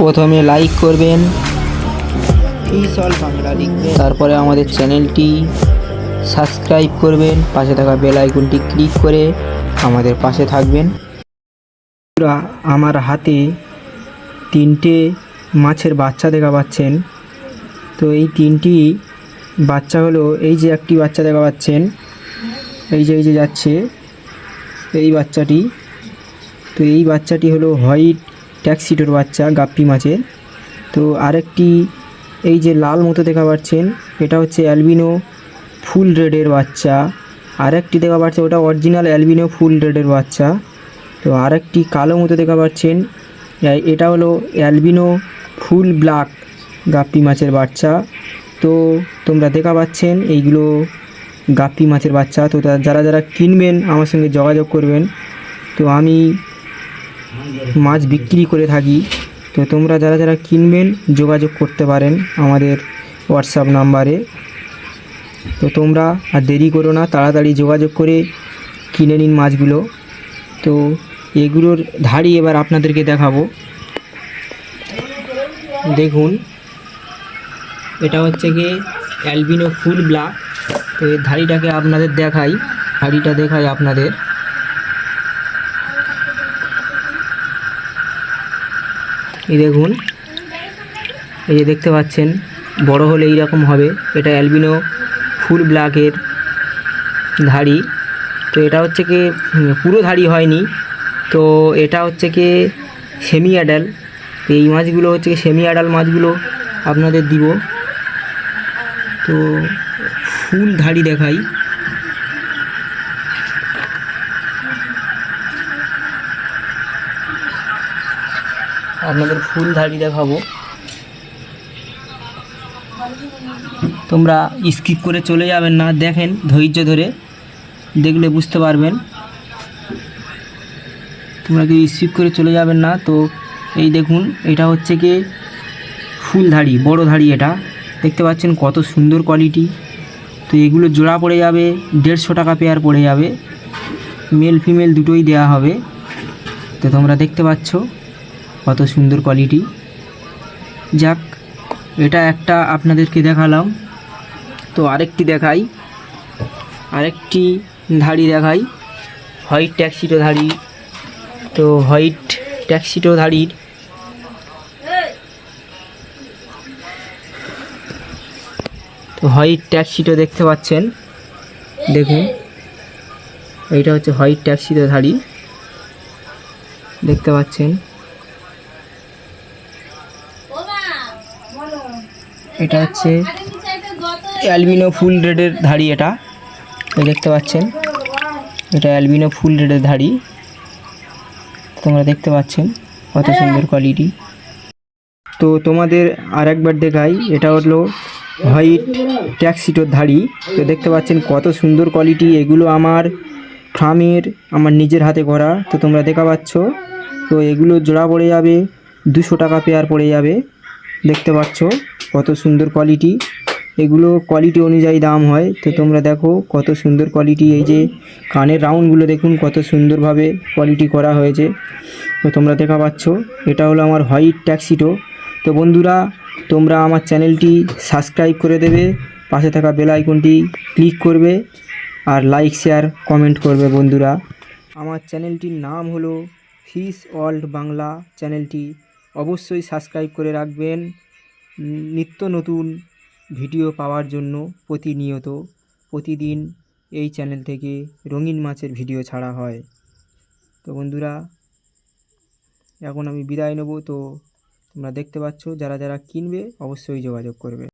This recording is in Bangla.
প্রথমে লাইক করবেন। বাংলা লিখবেন। তারপরে আমাদের চ্যানেলটি সাবস্ক্রাইব করবেন। পাশে থাকা বেল আইকনটি ক্লিক করে আমাদের পাশে থাকবেন। বন্ধুরা, আমার হাতে তিনটে মাছের বাচ্চা দেখা পাচ্ছেন। তো এই তিনটি বাচ্চা হলো এই যে একটি বাচ্চা দেখা পাচ্ছেন এই যে এই যে যাচ্ছে এই বাচ্চাটি। তো এই বাচ্চাটি হলো হোয়াইট ট্যাক্সিটোর বাচ্চা, গাপ্পি মাছের। তো আরেকটি এই যে লাল মতো দেখা পাচ্ছেন, এটা হচ্ছে অ্যালবিনো ফুল রেডের বাচ্চা। আরেকটি দেখা পাচ্ছে, ওটা অরিজিনাল অ্যালবিনো ফুল রেডের বাচ্চা। তো আরেকটি কালো মতো দেখা পাচ্ছেন এটা হলো অ্যালবিনো ফুল ব্ল্যাক গাপ্পি মাছের বাচ্চা। তো তোমরা দেখা পাচ্ছেন, এইগুলো গাপ্পি মাছের বাচ্চা। তো যারা যারা কিনবেন, আমার সঙ্গে যোগাযোগ করবেন। তো আমি মাছ বিক্রি করে থাকি। তো তোমরা যারা যারা কিনবেন, যোগাযোগ করতে পারেন আমাদের হোয়াটসঅ্যাপ নাম্বারে। তো তোমরা আর দেরি করো না, তাড়াতাড়ি যোগাযোগ করে কিনে নিন মাছগুলো। তো এগুলোর ধাড়ি এবার আপনাদেরকে দেখাবো। দেখুন, এটা হচ্ছে কি অ্যালবিনো ফুল ব্ল্যাক তো এর ধাড়িটাকে আপনাদের দেখাই, ধাড়িটা দেখাই আপনাদের। এই দেখুন, এই যে দেখতে পাচ্ছেন, বড় হলে এইরকম হবে। এটা অ্যালবিনো ফুল ব্ল্যাকের ধাড়ি। তো এটা হচ্ছে কি পুরো ধাড়ি হয়নি। তো এটা হচ্ছে কি সেমি অ্যাডাল এই মাছগুলো হচ্ছে কি সেমি অ্যাডাল মাছগুলো আপনাদের দিব। তো ফুল ধাড়ি দেখাই। আপনাদের ফুল ধাড়ি দেখাবো। তোমরা স্কিপ করে চলে যাবেন না, দেখেন ধৈর্য ধরে। দেখলে বুঝতে পারবেন। তোমরা কি স্কিপ করে চলে যাবেন না, তো এই দেখুন, এটা হচ্ছে কি ফুল ধাড়ি, বড় ধাড়ি এটা। দেখতে পাচ্ছেন কত সুন্দর কোয়ালিটি তো এগুলো জোড়া পড়ে যাবে, দেড়শো টাকা পেয়ার পড়ে যাবে। মেল ফিমেল দুটোই দেয়া হবে। তো তোমরা দেখতে পাচ্ছ। কত সুন্দর কোয়ালিটি যাক, এটা একটা আপনাদেরকে দেখালাম। তো আরেকটি দেখাই। আরেকটি ধাড়ি দেখাই। হোয়াইট ট্যাক্সিটো ধাড়ি। তো হোয়াইট ট্যাক্সিটো ধাড়ির তো হোয়াইট ট্যাক্সিটো দেখতে পাচ্ছেন। দেখুন। এইটা হচ্ছে হোয়াইট ট্যাক্সিটো ধাড়ি। দেখতে পাচ্ছেন। এটা হচ্ছে অ্যালবিনো ফুল রেডের ধাড়ি এটা। দেখতে পাচ্ছেন। এটা অ্যালবিনো ফুল রেডের ধাড়ি। তোমরা দেখতে পাচ্ছেন কত সুন্দর কোয়ালিটি তো তোমাদের আর একবার দেখাই, এটা হলো হোয়াইট ট্যাক্সিটোর ধাড়ি। তো দেখতে পাচ্ছেন কত সুন্দর কোয়ালিটি এগুলো আমার ফার্মের, আমার নিজের হাতে করা। তো তোমরা দেখা পাচ্ছ। তো এগুলো জোড়া পড়ে যাবে, দুশো টাকা পেয়ার পড়ে যাবে। দেখতে পাচ্ছ। কত সুন্দর কোয়ালিটি এগুলো কোয়ালিটি অনুযায়ী দাম হয়। তো তোমরা দেখো কত সুন্দর কোয়ালিটি এই যে কানের রাউন্ডগুলো দেখুন, কত সুন্দরভাবে কোয়ালিটি করা হয়েছে। তো তোমরা দেখা পাচ্ছ, এটা হলো আমার হোয়াইট ট্যাক্সিটো তো বন্ধুরা, তোমরা আমার চ্যানেলটি সাবস্ক্রাইব করে দেবে, পাশে থাকা বেল আইকনটি ক্লিক করবে, আর লাইক শেয়ার কমেন্ট করবে বন্ধুরা। আমার চ্যানেলটির নাম হলো ফিশ ওয়ার্ল্ড বাংলা চ্যানেলটি। অবশ্যই সাবস্ক্রাইব করে রাখবেন। নিত্য নতুন ভিডিও পাওয়ার জন্য প্রতিনিয়ত প্রতিদিন এই চ্যানেল থেকে রঙিন মাছের ভিডিও ছাড়া হয়। তো বন্ধুরা, এখন আমি বিদায় নেব। তো তোমরা দেখতে পাচ্ছ, যারা যারা কিনবে অবশ্যই যোগাযোগ করবে।